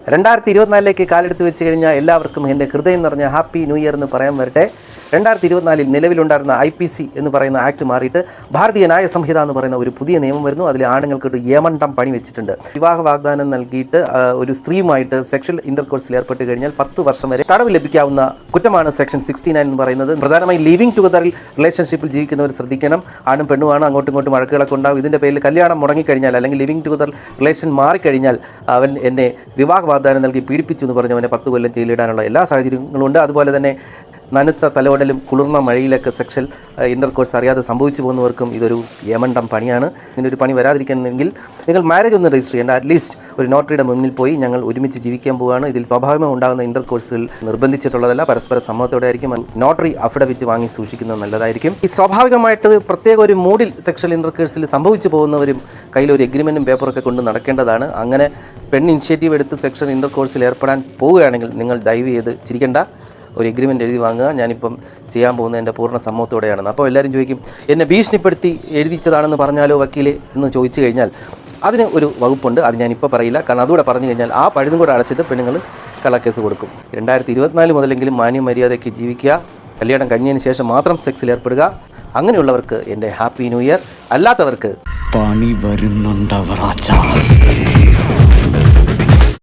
രണ്ടായിരത്തി ഇരുപത്തിനാലിലേക്ക് കാലെടുത്ത് വെച്ച് കഴിഞ്ഞാൽ എല്ലാവർക്കും എന്റെ ഹൃദയം നിറഞ്ഞ ഹാപ്പി ന്യൂ ഇയർ എന്ന് പറയാൻ വരട്ടെ. രണ്ടായിരത്തി ഇരുപത്തിനാലിൽ നിലവിലുണ്ടായിരുന്ന ഐ പി സി എന്ന് പറയുന്ന ആക്ട് മാറിയിട്ട് ഭാരതീയ ന്യായ സംഹിത എന്ന് പറയുന്ന ഒരു പുതിയ നിയമം വരുന്നു. അതിൽ ആണുങ്ങൾക്ക് യമണ്ടം പണി വെച്ചിട്ടുണ്ട്. വിവാഹ വാഗ്ദാനം നൽകിയിട്ട് ഒരു സ്ത്രീയുമായിട്ട് സെക്ഷൽ ഇന്റർകോഴ്സിൽ ഏർപ്പെട്ട് കഴിഞ്ഞാൽ പത്ത് വർഷം വരെ തടവ് ലഭിക്കാവുന്ന കുറ്റമാണ് സെക്ഷൻ സിക്സ്റ്റി നയൻ എന്ന് പറയുന്നത്. പ്രധാനമായും ലിവിംഗ് ടുഗദറിൽ റിലേഷൻഷിപ്പിൽ ജീവിക്കുന്നവർ ശ്രദ്ധിക്കണം. ആണും പെണ്ണുമാണ് അങ്ങോട്ടും ഇങ്ങോട്ടും വഴക്കുകളൊക്കെ ഉണ്ടാവും. ഇതിന്റെ പേരിൽ കല്യാണം മുടങ്ങിക്കഴിഞ്ഞാൽ അല്ലെങ്കിൽ ലിവിംഗ് ടുഗദർ റിലേഷൻ മാറിക്കഴിഞ്ഞാൽ അവൻ എന്നെ വിവാഹ വാഗ്ദാനം നൽകി പീഡിപ്പിച്ചു എന്ന് പറഞ്ഞ് അവനെ പത്ത് കൊല്ലം ജയിലിടാനുള്ള എല്ലാ സാഹചര്യങ്ങളും ഉണ്ട്. അതുപോലെ തന്നെ നനുത്ത തലോടലും കുളിർന്ന മഴയിലൊക്കെ സെക്ഷൽ ഇന്റർകോഴ്സ് അറിയാതെ സംഭവിച്ചു പോകുന്നവർക്കും ഇതൊരു യമണ്ടം പണിയാണ്. ഇങ്ങനെ ഒരു പണി വരാതിരിക്കുന്നെങ്കിൽ നിങ്ങൾ മാരേജ് ഒന്ന് രജിസ്റ്റർ ചെയ്യേണ്ട. അറ്റ്ലീസ്റ്റ് ഒരു നോട്ടറിയുടെ മുന്നിൽ പോയി ഞങ്ങൾ ഒരുമിച്ച് ജീവിക്കാൻ പോവുകയാണ് ഇതിൽ സ്വാഭാവികമായി ഉണ്ടാകുന്ന ഇന്റർകോഴ്സുകൾ നിർബന്ധിച്ചിട്ടുള്ളതല്ല. പരസ്പര സമ്മതത്തോടെ ആയിരിക്കും നോട്ടറി അഫിഡവിറ്റ് വാങ്ങി സൂക്ഷിക്കുന്നത് നല്ലതായിരിക്കും. ഈ സ്വാഭാവികമായിട്ട് പ്രത്യേക ഒരു മൂഡിൽ സെക്ഷൽ ഇന്റർകോഴ്സിൽ സംഭവിച്ചു പോകുന്നവരും കയ്യിൽ ഒരു എഗ്രിമെന്റും പേപ്പറൊക്കെ കൊണ്ട് നടക്കേണ്ടതാണ്. അങ്ങനെ പെൺ ഇനിഷ്യേറ്റീവ് എടുത്ത് സെക്ഷൻ ഇന്റർകോഴ്സിൽ ഏർപ്പെടാൻ പോവുകയാണെങ്കിൽ നിങ്ങൾ ദയവ് ചെയ്ത് ചിരിക്കേണ്ട. ഒരു എഗ്രിമെന്റ് എഴുതി വാങ്ങുക. ഞാനിപ്പം ചെയ്യാൻ പോകുന്ന എന്റെ പൂർണ സമ്മതത്തോടെയാണ്. അപ്പോൾ എല്ലാവരും ചോദിക്കും എന്നെ ഭീഷണിപ്പെടുത്തി എഴുതിച്ചതാണെന്ന് പറഞ്ഞാലോ വക്കീൽ എന്ന് ചോദിച്ചു കഴിഞ്ഞാൽ അതിന് ഒരു വകുപ്പുണ്ട്. അത് ഞാനിപ്പോൾ പറയില്ല. കാരണം അതുകൂടെ പറഞ്ഞു കഴിഞ്ഞാൽ ആ പഴുതും കൂടെ അടച്ചിട്ട് പെണ്ണുങ്ങൾ കള്ളക്കേസ് കൊടുക്കും. രണ്ടായിരത്തി ഇരുപത്തിനാല് മുതലെങ്കിലും മാന്യ മര്യാദയ്ക്ക് ജീവിക്കുക. കല്യാണം കഴിഞ്ഞതിന് ശേഷം മാത്രം സെക്സിൽ ഏർപ്പെടുക. അങ്ങനെയുള്ളവർക്ക് എന്റെ ഹാപ്പി ന്യൂ ഇയർ. അല്ലാത്തവർക്ക് പണി വരുന്നുണ്ടവറാച്ച